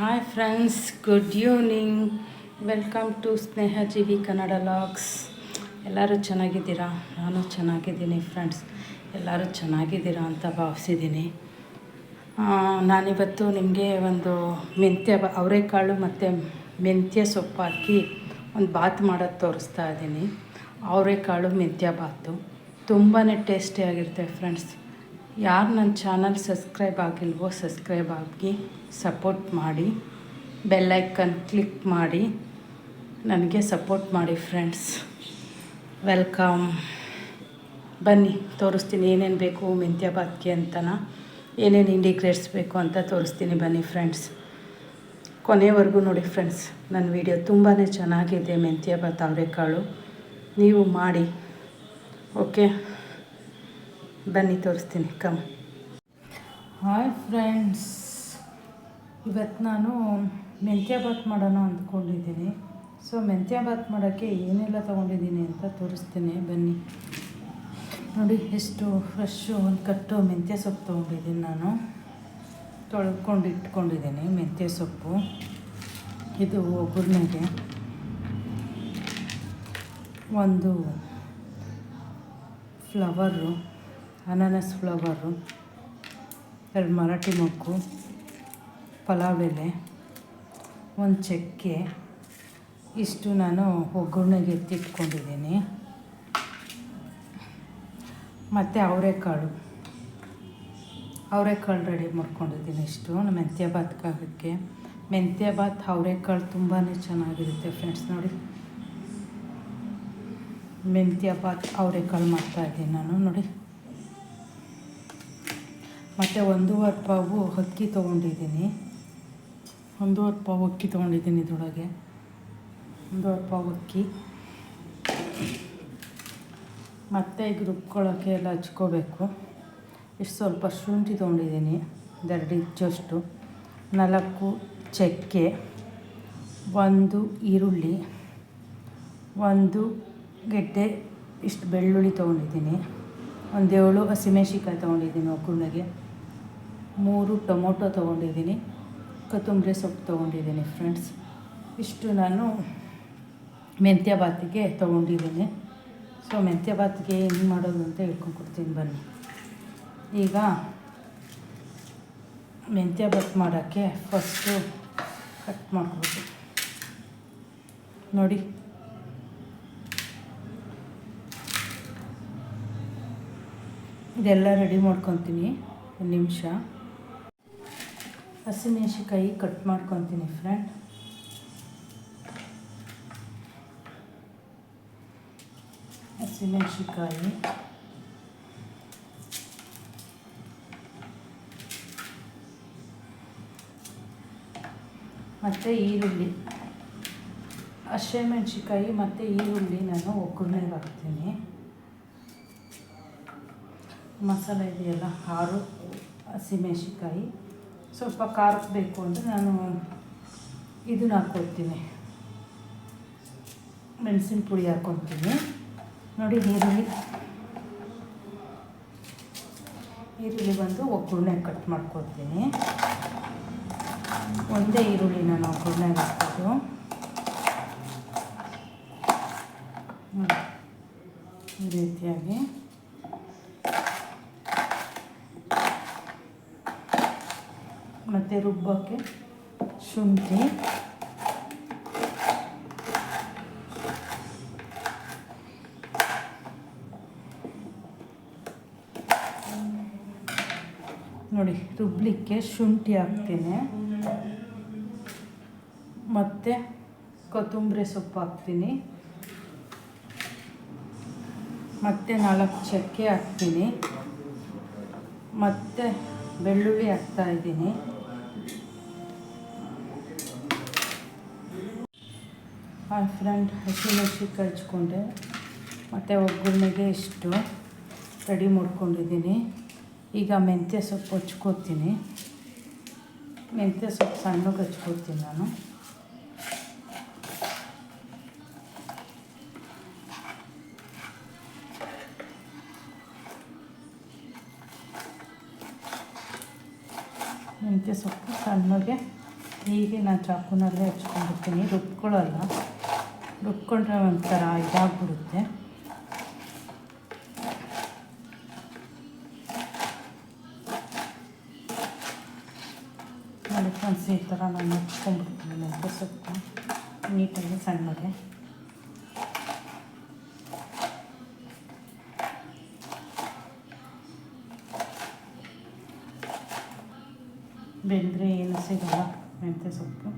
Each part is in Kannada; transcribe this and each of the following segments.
Hi friends good evening welcome to Sneha Jeevi Kannada vlogs ಎಲ್ಲರೂ ಚೆನ್ನಾಗಿದ್ದೀರಾ? ನಾನು ಚೆನ್ನಾಗಿದ್ದೀನಿ ಫ್ರೆಂಡ್ಸ್ ಎಲ್ಲರೂ ಚೆನ್ನಾಗಿದ್ದೀರಾ ಅಂತ ಭಾವಿಸಿದ್ದೀನಿ. ನಾನಿವತ್ತು ನಿಮಗೆ ಒಂದು ಮೆಂತ್ಯ ಅವರೆಕಾಳು ಮತ್ತು ಮೆಂತ್ಯ ಸೊಪ್ಪು ಹಾಕಿ ಒಂದು ಬಾತ್ ಮಾಡೋದು ತೋರಿಸ್ತಾ ಇದ್ದೀನಿ. ಅವರೆಕಾಳು, ಮೆಂತ್ಯ ಬಾತು. ತುಂಬಾ ಟೇಸ್ಟಿಯಾಗಿರುತ್ತೆ ಫ್ರೆಂಡ್ಸ್ ಯಾರು ನನ್ನ ಚಾನಲ್ ಸಬ್ಸ್ಕ್ರೈಬ್ ಆಗಿಲ್ವೋ ಸಬ್ಸ್ಕ್ರೈಬ್ ಆಗಿ ಸಪೋರ್ಟ್ ಮಾಡಿ ಬೆಲ್ಲೈಕನ್ ಕ್ಲಿಕ್ ಮಾಡಿ, ನನಗೆ ಸಪೋರ್ಟ್ ಮಾಡಿ ಫ್ರೆಂಡ್ಸ್. ವೆಲ್ಕಮ್. ಬನ್ನಿ, ತೋರಿಸ್ತೀನಿ ಏನೇನು ಬೇಕು, ಮೆಂತ್ಯ ಬಾತ್ಗೆ ಅಂತನ, ಏನೇನು ಇಂಡಿಗ್ರೇಟ್ಸ್ ಬೇಕು ಅಂತ ತೋರಿಸ್ತೀನಿ ಬನ್ನಿ ಫ್ರೆಂಡ್ಸ್. ಕೊನೆವರೆಗೂ ನೋಡಿ ಫ್ರೆಂಡ್ಸ್ ನನ್ನ ವಿಡಿಯೋ ತುಂಬಾ ಚೆನ್ನಾಗಿದೆ, ಮೆಂತ್ಯ ಬಾತ್, ಅವರೆಕಾಳು. ನೀವು ಮಾಡಿ, ಓಕೆ? ಬನ್ನಿ, ತೋರಿಸ್ತೀನಿ. ಕಮ್ ಹಾಯ್ ಫ್ರೆಂಡ್ಸ್ ಇವತ್ತು ನಾನು ಮೆಂತ್ಯ ಬಾತ್ ಮಾಡೋಣ ಅಂದ್ಕೊಂಡಿದ್ದೀನಿ. ಸೊ ಮೆಂತ್ಯ ಬಾತ್ ಮಾಡೋಕ್ಕೆ ಏನೆಲ್ಲ ತೊಗೊಂಡಿದ್ದೀನಿ ಅಂತ ತೋರಿಸ್ತೀನಿ. ಬನ್ನಿ. ನೋಡಿ, ಎಷ್ಟು ಫ್ರೆಶ್ಶು ಒಂದು ಕಟ್ಟು ಮೆಂತ್ಯ ಸೊಪ್ಪು ತೊಗೊಂಡಿದ್ದೀನಿ ನಾನು. ತೊಳ್ಕೊಂಡು ಇಟ್ಕೊಂಡಿದ್ದೀನಿ ಮೆಂತ್ಯ ಸೊಪ್ಪು. ಇದು ಒಗ್ಗರಣೆಗೆ. ಒಂದು ಫ್ಲವರು ಅನಾನಸ್ ಫ್ಲವರು, ಎರಡು ಮರಾಠಿ ಮೊಗ್ಗು ಪಲಾವ್ ಎಲೆ ಒಂದು ಚಕ್ಕೆ. ಇಷ್ಟು ನಾನು ಒಗ್ಗರಣೆಗೆ ಎತ್ತಿಟ್ಕೊಂಡಿದ್ದೀನಿ. ಮತ್ತು ಅವರೆಕಾಳು. ಅವರೆಕಾಳು ರೆಡಿ ಮಾಡ್ಕೊಂಡಿದ್ದೀನಿ ಇಷ್ಟು ಮೆಂತ್ಯ ಬಾತ್ಗಾಗಕ್ಕೆ ಮೆಂತ್ಯ ಬಾತ್ ಅವರೆಕಾಳು ತುಂಬಾ ಚೆನ್ನಾಗಿರುತ್ತೆ ಫ್ರೆಂಡ್ಸ್ ನೋಡಿ. ಮೆಂತ್ಯ ಬಾತ್ ಅವರೆಕಾಳು ಮಾಡ್ತಾಯಿದ್ದೀನಿ ನಾನು ನೋಡಿ. ಮತ್ತು ಒಂದೂವರೆ ಪಾವು ಅಕ್ಕಿ ತೊಗೊಂಡಿದ್ದೀನಿ. ಒಂದೂವರೆ ಪಾವು ಅಕ್ಕಿ ತೊಗೊಂಡಿದ್ದೀನಿ ಇದರೊಳಗೆ. ಒಂದೂವರೆ ಪಾವು ಅಕ್ಕಿ ಮತ್ತು ಈಗ ರುಬ್ಕೊಳ್ಳೋಕ್ಕೆ ಎಲ್ಲ ಹಚ್ಕೋಬೇಕು. ಇಷ್ಟು ಸ್ವಲ್ಪ ಶುಂಠಿ ತೊಗೊಂಡಿದ್ದೀನಿ ಎರಡು ಇಂಚಷ್ಟು. ನಾಲ್ಕು ಚಕ್ಕೆ, ಒಂದು ಈರುಳ್ಳಿ, ಒಂದು ಗೆಡ್ಡೆ, ಇಷ್ಟು ಬೆಳ್ಳುಳ್ಳಿ ತೊಗೊಂಡಿದ್ದೀನಿ. ಒಂದು ಏಳು ಹಸಿಮೆಣ್ಸಿಕಾಯಿ ತೊಗೊಂಡಿದ್ದೀನಿ ಒಗ್ಗರಣೆಗೆ. ಮೂರು ಟೊಮೊಟೊ ತೊಗೊಂಡಿದ್ದೀನಿ. ಕೊತ್ತಂಬರಿ ಸೊಪ್ಪು ತೊಗೊಂಡಿದ್ದೀನಿ ಫ್ರೆಂಡ್ಸ್. ಇಷ್ಟು ನಾನು ಮೆಂತ್ಯ ಬಾತಿಗೆ ತೊಗೊಂಡಿದ್ದೀನಿ. ಸೊ ಮೆಂತ್ಯ ಬಾತಿಗೆ ಹೆಂಗೆ ಮಾಡೋದು ಅಂತ ಹೇಳ್ಕೊಂಡು ಕೊಡ್ತೀನಿ ಬನ್ನಿ. ಈಗ ಮೆಂತ್ಯ ಬಾತ್ ಮಾಡೋಕ್ಕೆ ಫಸ್ಟು ಕಟ್ ಮಾಡ್ಕೊಬೇಕು. ನೋಡಿ. ಇದೆಲ್ಲ ರೆಡಿ ಮಾಡ್ಕೊತೀನಿ, ಒಂದು ನಿಮಿಷ. ಹಸಿಮೆಣ್ಸಿಕಾಯಿ ಕಟ್ ಮಾಡ್ಕೊತೀನಿ ಫ್ರೆಂಡ್ ಹಸಿಮೆಣ್ಸಿಕಾಯಿ ಮತ್ತು ಈರುಳ್ಳಿ. ಹಸಿಮೆಣ್ಸಿಕಾಯಿ ಮತ್ತು ಈರುಳ್ಳಿ ನಾನು ಒಗ್ಗರಣೆಗೆ ಹಾಕ್ತೀನಿ. ಮಸಾಲೆ ಇದೆಯಲ್ಲ ಆರು ಹಸಿಮೆಣ್ಸಿಕಾಯಿ ಸ್ವಲ್ಪ ಖಾರಕ್ಕೆ ಬೇಕು ಅಂದರೆ ನಾನು ಇದನ್ನ ಹಾಕ್ಕೊಳ್ತೀನಿ ಮೆಣಸಿನ ಪುಡಿ ಹಾಕ್ಕೊತೀನಿ ನೋಡಿ ಈರುಳ್ಳಿ ಈರುಳ್ಳಿ ಬಂದು ಒಗ್ಗರಣೆ ಕಟ್ ಮಾಡ್ಕೊತೀನಿ ಒಂದೇ ಈರುಳ್ಳಿ ನಾನು ಒಗ್ಗರಣೆ ಹಾಕ್ಬೋದು ಈ ರೀತಿಯಾಗಿ ಮತ್ತು ರುಬ್ಬಕ್ಕೆ ಶುಂಠಿ. ನೋಡಿ ರುಬ್ಬಲಿಕ್ಕೆ ಶುಂಠಿ ಹಾಕ್ತೀನಿ. ಮತ್ತು ಕೊತ್ತಂಬರಿ ಸೊಪ್ಪು ಹಾಕ್ತೀನಿ. ಮತ್ತು ನಾಲ್ಕು ಚಕ್ಕೆ ಹಾಕ್ತೀನಿ. ಮತ್ತು ಬೆಳ್ಳುಳ್ಳಿ ಹಾಕ್ತಾ ಹಾಯ್ ಫ್ರೆಂಡ್ ಹಸಿಮೆಣ್ಸಿಕಾಯಿ ಹಚ್ಕೊಂಡೆ ಮತ್ತು ಒಗ್ಗರಣೆಗೆ ಇಷ್ಟು ರೆಡಿ ಮಾಡ್ಕೊಂಡಿದ್ದೀನಿ. ಈಗ ಮೆಂತ್ಯ ಸೊಪ್ಪು ಹಚ್ಕೋತೀನಿ ಮೆಂತ್ಯ ಸೊಪ್ಪು ಸಣ್ಣಗೆ ಹಚ್ಕೋತೀನಿ ನಾನು. ಮೆಂತ್ಯ ಸೊಪ್ಪು ಸಣ್ಣಗೆ ಹೀಗೆ ನಾನು ಚಾಕುನಲ್ಲೇ ಹಚ್ಕೊಂಡಿರ್ತೀನಿ. ರುಬ್ಕೊಳ್ಳಲ್ಲ. ರುಬ್ಕೊಂಡ್ರೆ ಒಂಥರ ಇದಾಗ್ಬಿಡುತ್ತೆ. ನೋಡಿ ಫ್ರೆಂಡ್ಸ್, ಈ ಥರ ನಾನು ಹಚ್ಕೊಂಡ್ಬಿಡ್ತೀನಿ ಮೆಂತ್ಯ ಸೊಪ್ಪು ನೀಟಾಗಿ ಸಣ್ಣಗೆ. ಬೆಂದರೆ ಏನು ಸಿಗಲ್ಲ, ಮೆಂತ್ಯ ಸೊಪ್ಪು.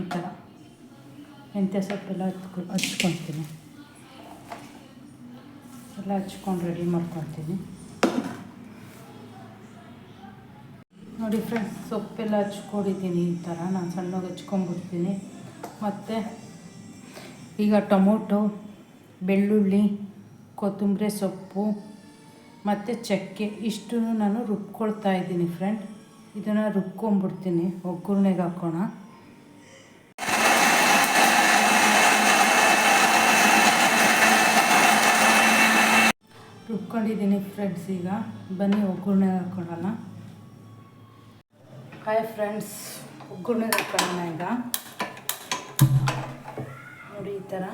ಈ ಥರ ಮೆಂತ್ಯ ಸೊಪ್ಪೆಲ್ಲ ಹಚ್ಕೊ ಹಚ್ಕೊತೀನಿ ಎಲ್ಲ ಹಚ್ಕೊಂಡು ರೆಡಿ ಮಾಡ್ಕೊತೀನಿ ನೋಡಿ ಫ್ರೆಂಡ್ಸ್ ಸೊಪ್ಪೆಲ್ಲ ಹಚ್ಕೊಂಡಿದ್ದೀನಿ ಈ ಥರ. ನಾನು ಸಣ್ಣಗೆ ಹಚ್ಕೊಂಡ್ಬಿಡ್ತೀನಿ ಮತ್ತು ಈಗ ಟೊಮೊಟೊ, ಬೆಳ್ಳುಳ್ಳಿ, ಕೊತ್ತಂಬರಿ ಸೊಪ್ಪು, ಮತ್ತು ಚಕ್ಕೆ ಇಷ್ಟು ನಾನು ರುಬ್ಕೊಳ್ತಾ ಇದ್ದೀನಿ ಫ್ರೆಂಡ್ ಇದನ್ನು ರುಬ್ಕೊಂಬಿಡ್ತೀನಿ. ಒಗ್ಗರಣೆಗೆ ಹಾಕೋಣ. ರುಬ್ಕೊಂಡಿದ್ದೀನಿ ಫ್ರೆಂಡ್ಸ್, ಈಗ ಬನ್ನಿ ಒಗ್ಗರಣೆ ಹಾಕೊಳ್ಳೋಣ. ಹಾಯ್ ಫ್ರೆಂಡ್ಸ್ ಒಗ್ಗರಣೆ ಹಾಕ್ಕೊಳ್ಳೋಣ ಈಗ. ನೋಡಿ ಈ ಥರ.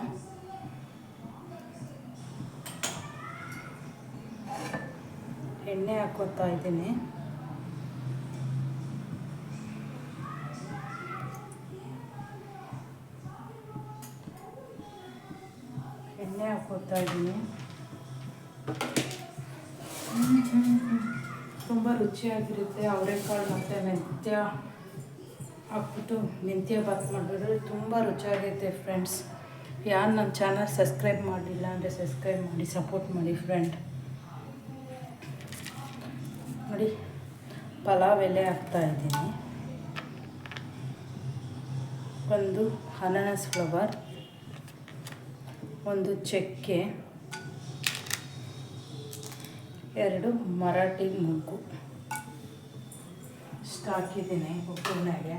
ಎಣ್ಣೆ ಹಾಕೋತಾ ಇದ್ದೀನಿ. ಎಣ್ಣೆ ಹಾಕೋತಾ ಇದ್ದೀನಿ. ತುಂಬ ರುಚಿಯಾಗಿರುತ್ತೆ, ಅವರೆಕಾಳು ಮತ್ತು ಮೆಂತ್ಯ ಹಾಕ್ಬಿಟ್ಟು ಮೆಂತ್ಯ ಬಾತ್ ಮಾಡಿದ್ರೆ ತುಂಬ ರುಚಿಯಾಗೈತೆ ಫ್ರೆಂಡ್ಸ್. ಯಾರು ನನ್ನ ಚಾನಲ್ ಸಬ್ಸ್ಕ್ರೈಬ್ ಮಾಡಿಲ್ಲ ಅಂದರೆ ಸಬ್ಸ್ಕ್ರೈಬ್ ಮಾಡಿ, ಸಪೋರ್ಟ್ ಮಾಡಿ ಫ್ರೆಂಡ್. ನೋಡಿ, ಪಲಾವ್ ಎಲೆ ಹಾಕ್ತಾ ಇದ್ದೀನಿ. ಒಂದು ಅನಾನಸ್ ಫ್ಲವರ್, ಒಂದು ಚಕ್ಕೆ, ಎರಡು ಮರಾಠಿ ಮುಗ್ಗು. ಇಷ್ಟು ಹಾಕಿದ್ದೀನಿ ಒಗ್ಗರಣೆಗೆ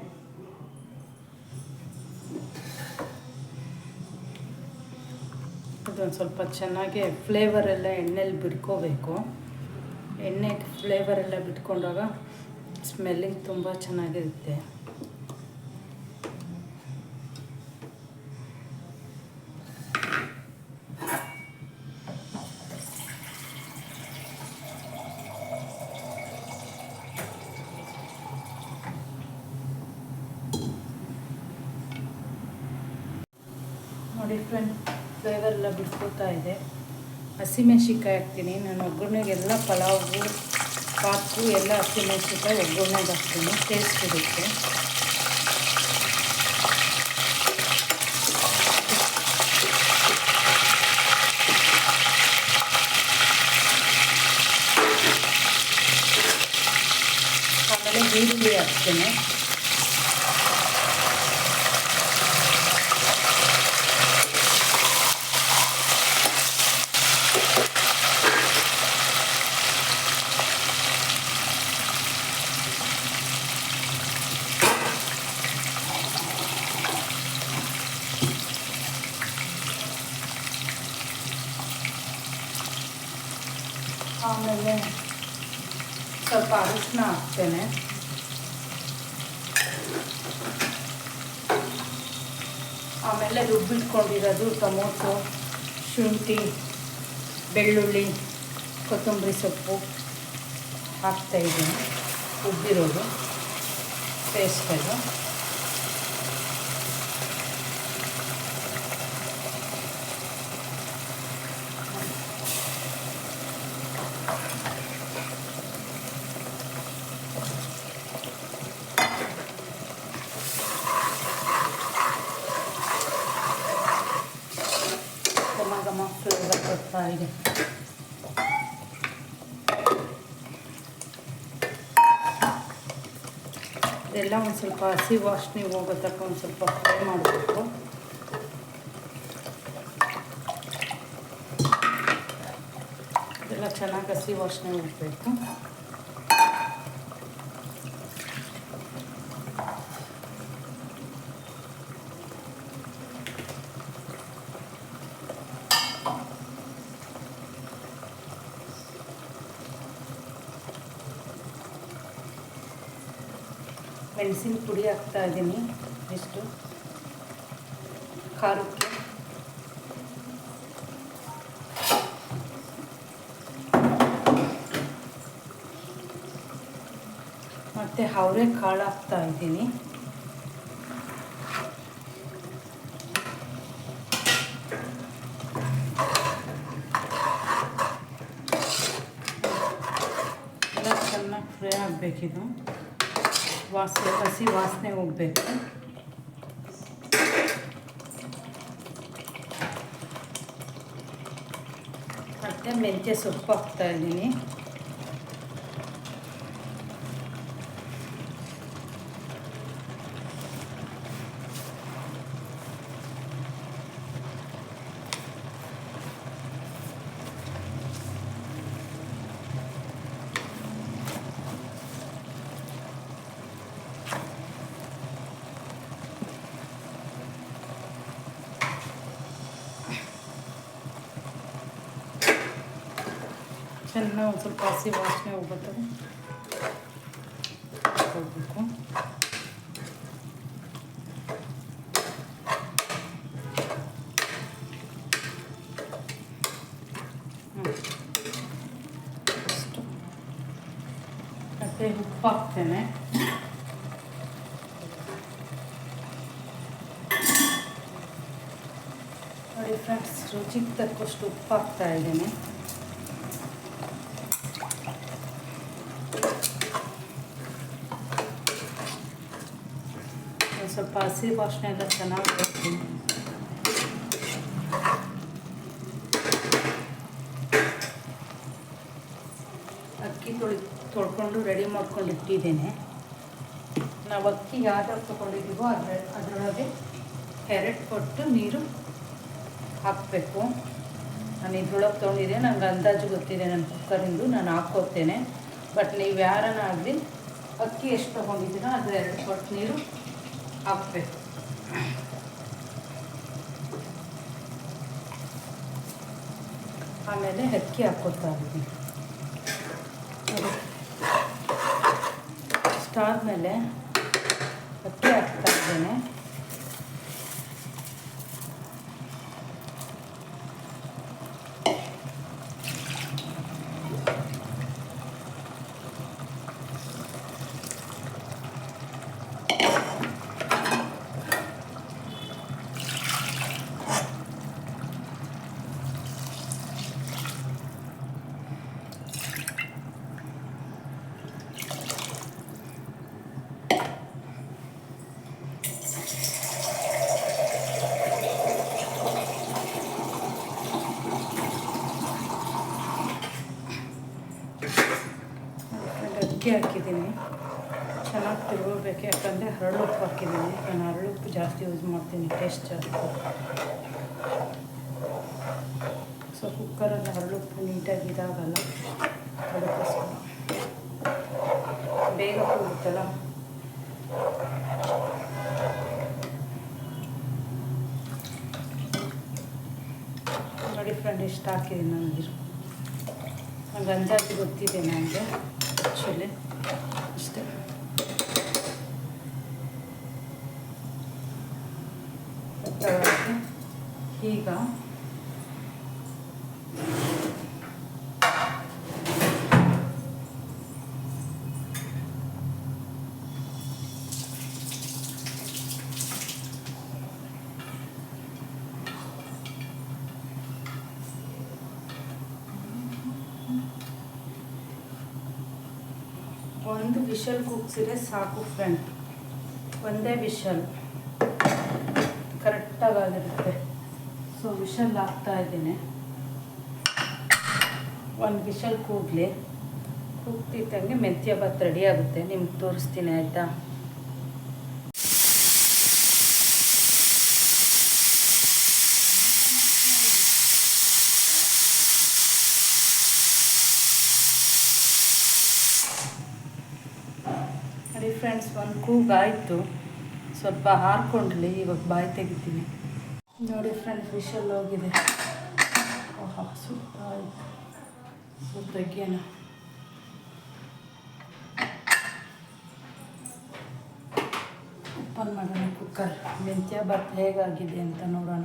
ಅದೊಂದು ಸ್ವಲ್ಪ ಚೆನ್ನಾಗಿ ಫ್ಲೇವರ್ ಎಲ್ಲ ಎಣ್ಣೆಲಿ ಬಿಟ್ಕೋಬೇಕು ಎಣ್ಣೆ ಫ್ಲೇವರ್ ಎಲ್ಲ ಬಿಟ್ಕೊಂಡಾಗ ಸ್ಮೆಲ್ಲಿಂಗ್ ತುಂಬ ಚೆನ್ನಾಗಿರುತ್ತೆ ನೋಡಿ ಫ್ರೆಂಡ್ ಫ್ಲೇವರ್ ಎಲ್ಲ ಬಿಟ್ಕೋತಾ ಇದೆ. ಹಸಿಮೆಣ್ಸಿನ್ಕಾಯಿ ಹಾಕ್ತೀನಿ. ನಾನು ಒಗ್ಗರಣೆಗೆಲ್ಲ ಪಲಾವು ಪಾಕು ಎಲ್ಲ ಹಸಿಮೆಣ್ಸಿನ್ಕಾಯಿ ಒಗ್ಗರಣೆಗೆ ಹಾಕ್ತೀನಿ. ಟೇಸ್ಟ್ ಇರುತ್ತೆ. ಆಮೇಲೆ ಈರುಳ್ಳಿ ಹಾಕ್ತೀನಿ. ಆಮೇಲೆ ಸ್ವಲ್ಪ ಅರಿಶಿನ ಹಾಕ್ತೇನೆ. ಆಮೇಲೆ ರುಬ್ಬಿಟ್ಕೊಂಡಿರೋದು ಟೊಮೊಟೊ ಶುಂಠಿ ಬೆಳ್ಳುಳ್ಳಿ ಕೊತ್ತಂಬರಿ ಸೊಪ್ಪು ಹಾಕ್ತಾಯಿದ್ದೀನಿ ಉಬ್ಬಿರೋದು ಪೇಸ್ಟದು ಇದೆ ಇದೆಲ್ಲ ಒಂದು ಸ್ವಲ್ಪ ಹಸಿ ವಾಸನೆ ಹೋಗೋ ತನಕ ಒಂದು ಸ್ವಲ್ಪ ಫ್ರೈ ಮಾಡಬೇಕು. ಇದೆಲ್ಲ ಚೆನ್ನಾಗಿ ಹಸಿ ವಾಸನೆ ಹೋಗಬೇಕು ಮೆಣಸಿನ ಪುಡಿ ಹಾಕ್ತಾ ಇದ್ದೀನಿ. ಇಷ್ಟು. ಖಾರಕ್ಕೆ. ಮತ್ತು ಅವರೇ ಕಾಳು ಹಾಕ್ತಾ ಇದ್ದೀನಿ. ಎಲ್ಲ ಚೆನ್ನಾಗಿ ಫ್ರೈ ಆಗಬೇಕಿದು. ವಾಸನೆ ಹಸಿ ವಾಸನೆ ಹೋಗಬೇಕು ಮತ್ತು ಮೆಂತ್ಯ ಸೊಪ್ಪು ಹಾಕ್ತಾ ಸ್ವಲ್ಪ ಹಸಿ ವಾಸನೆ ಹೋಗ್ಬರ್ತದೆ ಹೋಗ್ಬೇಕು ಹ್ಮ್. ಅಷ್ಟು. ಮತ್ತೆ ಉಪ್ಪು ಹಾಕ್ತೇನೆ ನೋಡಿ ಫ್ರೆಂಡ್ಸ್ ರುಚಿಗೆ ತಕ್ಕಷ್ಟು ಉಪ್ಪು ಹಾಕ್ತಾ ಇದ್ದೀನಿ ಸ್ವಲ್ಪ ಹಸಿ ವಾಸನೆ ಎಲ್ಲ ಚೆನ್ನಾಗಿ ಬರ್ತೀನಿ ಅಕ್ಕಿ ತೊಳಿ ತೊಳ್ಕೊಂಡು ರೆಡಿ ಮಾಡ್ಕೊಂಡು ಇಟ್ಟಿದ್ದೇನೆ. ನಾವು ಅಕ್ಕಿ ಯಾವ್ದಾಗ ತೊಗೊಂಡಿದ್ದೀವೋ ಅದ್ರ ಅದರೊಳಗೆ ಕ್ಯಾರೆಟ್ ಕೊಟ್ಟು ನೀರು ಹಾಕಬೇಕು. ನಾನು ಇದ್ರೊಳಗೆ ತೊಗೊಂಡಿದ್ದೆ ನನಗೆ ಅಂದಾಜು ಗೊತ್ತಿದೆ ನನ್ನ ಕುಕ್ಕರಿಂದು ನಾನು ಹಾಕ್ಕೋತೇನೆ ಬಟ್ ನೀವು ಯಾರನ್ನ ಆಗಲಿ ಅಕ್ಕಿ ಎಷ್ಟು ತೊಗೊಂಡಿದ್ದೀನೋ ಅದು ಎರಡು ಕೊಟ್ಟು ನೀರು ಹಾಕಬೇಕು ಆಮೇಲೆ ಅಕ್ಕಿ ಹಾಕ್ಕೋತಾ ಇದ್ದೀನಿ ಇಷ್ಟಾದಮೇಲೆ ಅಕ್ಕಿ ಹಾಕ್ತಾ ಇದ್ದೇನೆ ಆಮೇಲೆ ಅಕ್ಕಿ ಹಾಕಿದ್ದೀನಿ ಚೆನ್ನಾಗಿ ಯಾಕಂದರೆ ಹರಳುಪ್ಪು ಹಾಕಿದ್ದೀನಿ. ನಾನು ಹರಳುಪ್ಪು ಜಾಸ್ತಿ ಯೂಸ್ ಮಾಡ್ತೀನಿ ಟೇಸ್ಟ್ ಜಾಸ್ತಿ. ಸೊ ಕುಕ್ಕರಲ್ಲಿ ಹರಳುಪ್ಪು ನೀಟಾಗಿ ಇದಾಗಲ್ಲ ಅದಕ್ಕೋಸ್ಕರ ಬೇಗ ಕೂಡುತ್ತಲ್ಲ ನೋಡಿ ಫ್ರೆಂಡ್ ಎಷ್ಟು ಹಾಕಿದ್ದೀನಿ ನಾನು. ನೀರು ನಂಗೆ ಅಂದಾಜು ಗೊತ್ತಿದೆ ನನಗೆ ಆ್ಯಕ್ಚುಲಿ ಗೊತ್ತಾಗುತ್ತೆ. ಈಗ ಒಂದು ವಿಷಲ್ ಕೂಗ್ಸಿದ್ರೆ ಸಾಕು ಫ್ರೆಂಡ್ ಒಂದೇ ವಿಷಲ್ ಕರೆಕ್ಟಾಗಿರುತ್ತೆ ಸೊ ವಿಶಲ್ ಹಾಕ್ತಾ ಇದ್ದೀನಿ. ಒಂದು ವಿಶಲ್ ಕೂಗಲಿ. ಕೂಗ್ತಿದ್ದಂಗೆ ಮೆಂತ್ಯ ಭಾತ್ ರೆಡಿ ಆಗುತ್ತೆ. ನಿಮ್ಗೆ ತೋರಿಸ್ತೀನಿ, ಆಯಿತಾ? ಫ್ರೆಂಡ್ಸ್ ಒಂದು ಕೂಗಾಯಿತು ಸ್ವಲ್ಪ ಹಾರ್ಕೊಂಡ್ಲಿ ಇವಾಗ ಬಾಯಿ ತೆಗಿತೀನಿ. ನೋಡಿ ಫ್ರೆಂಡ್ ಫಿಶಲ್ ಹೋಗಿದೆ. ಓಹೋ ಸುತ್ತ ಆಯಿತು ಸೊ ಓಪನ್ ಮಾಡೋಣ ಕುಕ್ಕರ್ ಮೆಂತ್ಯ ಭಾತ್ ಹೇಗಾಗಿದೆ ಅಂತ ನೋಡೋಣ.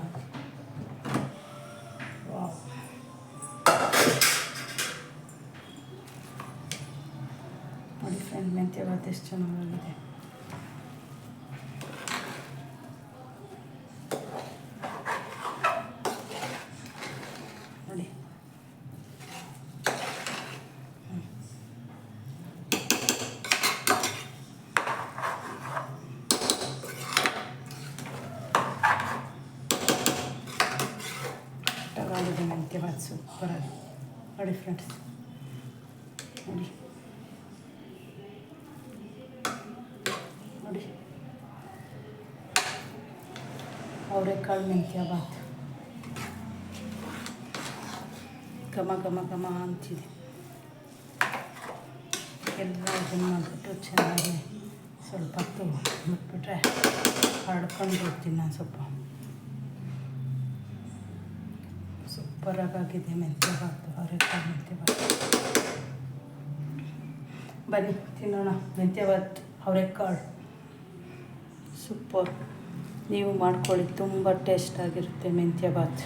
ನೋಡಿ ಫ್ರೆಂಡ್ ಮೆಂತ್ಯ ಭಾತ್ ಎಷ್ಟು ಚೆನ್ನಾಗಿದೆ ನೋಡಿ ಕಟ್ಟಾಗಿದೆ ಮೆಂತ್ಯ ಭಾತ್ ಸೂಪರಾಗಿ ನೋಡಿ ಫ್ರೆಂಡ್ಸ್ ನೋಡಿ ನೋಡಿ ಅವರೆಕಾಳು ಮೆಂತ್ಯ ಭಾತ್ ಘಮ ಘಮ ಘಮ ಅಂತಿದೆ ಎಲ್ಲ ಇದನ್ನು ಮಾಡಿಬಿಟ್ಟು ಚೆನ್ನಾಗಿ ಸ್ವಲ್ಪ ಹೊತ್ತು ಬಿಟ್ಬಿಟ್ರೆ ಹರಡ್ಕೊಂಡು ಬಿಡ್ತೀನಿ ನಾನು ಸ್ವಲ್ಪ ಸೂಪರಾಗಿದೆ ಮೆಂತ್ಯ ಬಾತು ಅವರೆಕಾಳು ಮೆಂತ್ಯ ಬಾತು ಬನ್ನಿ, ತಿನ್ನೋಣ. ಮೆಂತ್ಯ ಬಾತು ಅವರೆಕಾಳು. ಸೂಪರ್. ನೀವು ಮಾಡ್ಕೊಳ್ಳಿ, ತುಂಬ ಟೇಸ್ಟಾಗಿರುತ್ತೆ ಮೆಂತ್ಯ ಭಾತ್.